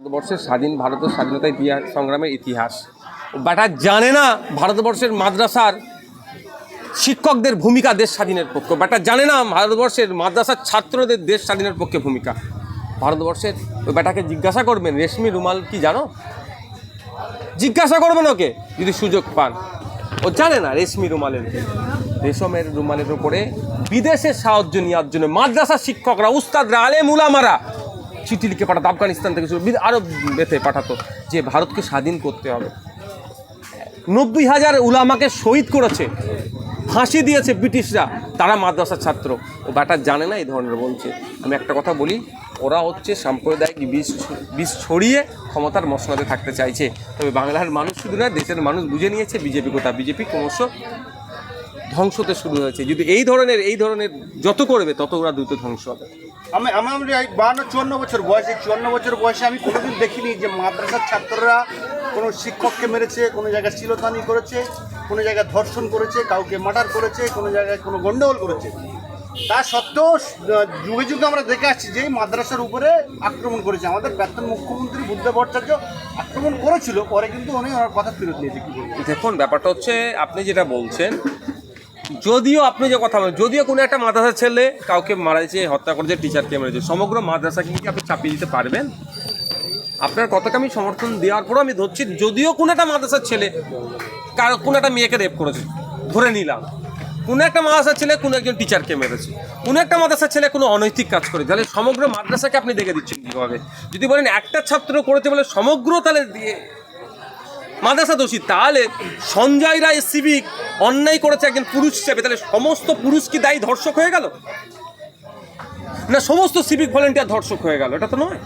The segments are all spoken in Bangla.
ভারতবর্ষের স্বাধীন, ভারতের স্বাধীনতা ইতিহাস সংগ্রামের ইতিহাস। বাটা জানে না ভারতবর্ষের মাদ্রাসার শিক্ষকদের ভূমিকা দেশ স্বাধীনের পক্ষে। বাটা জানে না ভারতবর্ষের মাদ্রাসার ছাত্রদের দেশ স্বাধীনের পক্ষে ভূমিকা। ভারতবর্ষের ওই বেটাকে জিজ্ঞাসা করবেন, রেশমি রুমাল কি জানো? জিজ্ঞাসা করবেন ওকে, যদি সুযোগ পান। ও জানে না রেশমি রুমালের। রেশমের রুমালের উপরে বিদেশের সাহায্য নেওয়ার জন্য মাদ্রাসা শিক্ষকরা, উস্তাদরা আলে মুলামারা চিঠি লিখে পাঠাতো, আফগানিস্তান থেকে শুরু, বিদ- আরও বেতে পাঠাতো যে ভারতকে স্বাধীন করতে হবে। নব্বই হাজার উলামাকে শহীদ করেছে, ফাঁসি দিয়েছে ব্রিটিশরা। তারা মাদ্রাসার ছাত্র। ও ব্যাটা জানে না এই ধরনের বলছে। আমি একটা কথা বলি, ওরা হচ্ছে সাম্প্রদায়িক বিষ বিষ ছড়িয়ে ক্ষমতার মসনাদে থাকতে চাইছে। তবে বাংলার মানুষ শুধু না, দেশের মানুষ বুঝে নিয়েছে বিজেপি কোথা বিজেপি ক্রমশ ধ্বংসতে শুরু হয়েছে। যদি এই ধরনের এই ধরনের যত করবে, তত ওরা দ্রুত ধ্বংস হবে। আমি আমার বাহান্ন চুয়ান্ন বছর বয়সে, চুয়ান্ন বছর বয়সে আমি কোনোদিন দেখিনি যে মাদ্রাসার ছাত্ররা কোনো শিক্ষককে মেরেছে, কোনো জায়গায় শিলতানি করেছে, কোনো জায়গায় ধর্ষণ করেছে, কাউকে মার্ডার করেছে, কোনো জায়গায় কোনো গণ্ডগোল করেছে। তা সত্ত্বেও যুগে যুগে আমরা দেখে আসছি যে মাদ্রাসার উপরে আক্রমণ করেছে। আমাদের প্রাক্তন মুখ্যমন্ত্রী বুদ্ধ ভট্টাচার্য আক্রমণ করেছিল, পরে কিন্তু উনি ওনার কথা ফেরত নিয়েছে, কি দেখুন, ব্যাপারটা হচ্ছে, আপনি যেটা বলছেন যদিও আপনি যে কথা বলেন, যদিও কোনো একটা মাদ্রাসার ছেলে কাউকে মারাইছে হত্যা করেছে, টিচারকে মেরেছে সমগ্র মাদ্রাসাকে কি আপনি চাপিয়ে দিতে পারবেন? আপনার কথাকে আমি সমর্থন দেওয়ার পরও আমি ধরছি, যদিও কোনো একটা মাদ্রাসার ছেলে কারও, কোনো একটা মেয়েকে রেপ করেছে, ধরে নিলাম। কোনো একটা মাদ্রাসার ছেলে কোনো একজন টিচারকে মেরেছে, কোনো একটা মাদ্রাসার ছেলে কোনো অনৈতিক কাজ করে, তাহলে সমগ্র মাদ্রাসাকে আপনি দেখে দিচ্ছেন কীভাবে? যদি বলেন একটা ছাত্র করেছে বলে সমগ্র তাহলে দিয়ে মাদ্রাসা দোষী তাহলে সঞ্জয় রায় সিভিক অন্যায় করেছে একজন পুরুষ হিসেবে, তাহলে সমস্ত পুরুষ কি দায়ী ধর্ষক হয়ে গেল? না, সমস্ত সিভিক ভলেন্টিয়ার ধর্ষক হয়ে গেল, এটা তো নয়।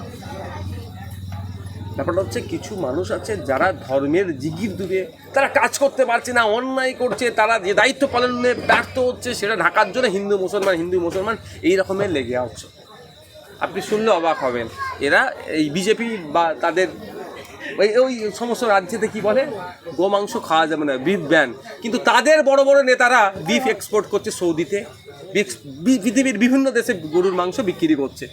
ব্যাপারটা হচ্ছে কিছু মানুষ আছে যারা ধর্মের জিগির দূরে তারা কাজ করতে পারছে না, অন্যায় করছে, তারা যে দায়িত্ব পালনে ব্যর্থ হচ্ছে, সেটা ঢাকার জন্য হিন্দু, মুসলমান হিন্দু, মুসলমান, এই রকমের লেগে আছে। আপনি শুনলে অবাক হবেন, এরা এই বিজেপি বা তাদের ওই ওই সমস্ত রাজ্যেতে কি বলে? গোমাংস খাওয়া যাবে না বিফ ব্যান কিন্তু তাদের বড় বড় নেতারা বিফ এক্সপোর্ট করছে সৌদিতে। পৃথিবীর বিভিন্ন দেশে গরুর মাংস বিক্রি করছে।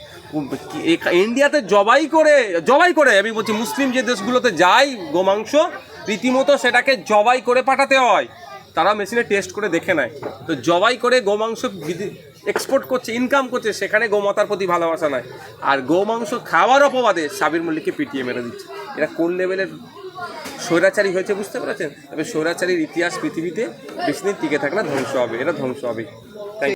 ইন্ডিয়াতে জবাই করে জবাই করে, আমি বলছি মুসলিম যে দেশগুলোতে যায় গোমাংস, রীতিমতো সেটাকে জবাই করে পাঠাতে হয়। তারা মেশিনে টেস্ট করে দেখে নেয়। তো জবাই করে গোমাংস এক্সপোর্ট করছে ইনকাম করছে সেখানে গোমাতার প্রতি ভালোবাসা নাই আর গোমাংস খাওয়ার অপবাদে সাবির মল্লিককে পিটিয়ে মেরে দিচ্ছে এরা কোন লেভেলের স্বৈরাচারী হয়েছে বুঝতে পেরেছেন তবে স্বৈরাচারীর ইতিহাস পৃথিবীতে বেশি দিন টিকে থাকলে ধ্বংস হবে এরা ধ্বংস হবে তাই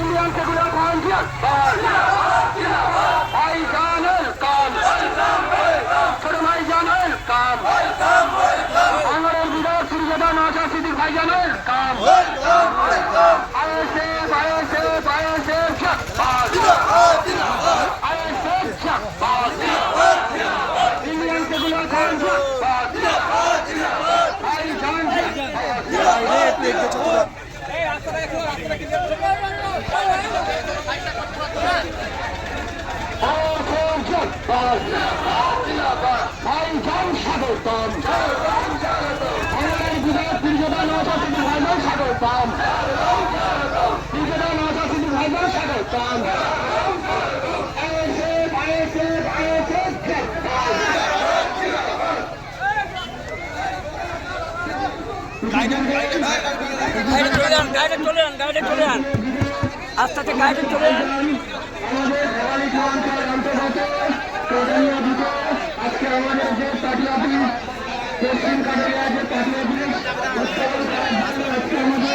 ইন্ডিয়ান সেকুলার ফ্রন্ট ভাইজানের কাম ছোট ভাইজানের কাম বাংলার বিধায়ক সুরজাদা নাজা সিদ্দিক ভাইজানের কাম। ISF ISF ISF Shahbaz ISF Shahbaz Indian secular Shahbaz ভাইজান ভাইজান স্বাগতম বাংলার বিধায়ক সুরজাদা নাজা সিদ্দিক ভাইজান স্বাগতম সুরজাদা নাজা সিদ্দিক ভাইজান স্বাগতম আইএসএফ আইএসএফ আইএসএফ গাড়ি চলে যান গাড়ি চলে যান গাড়ি চলে আমাদের যে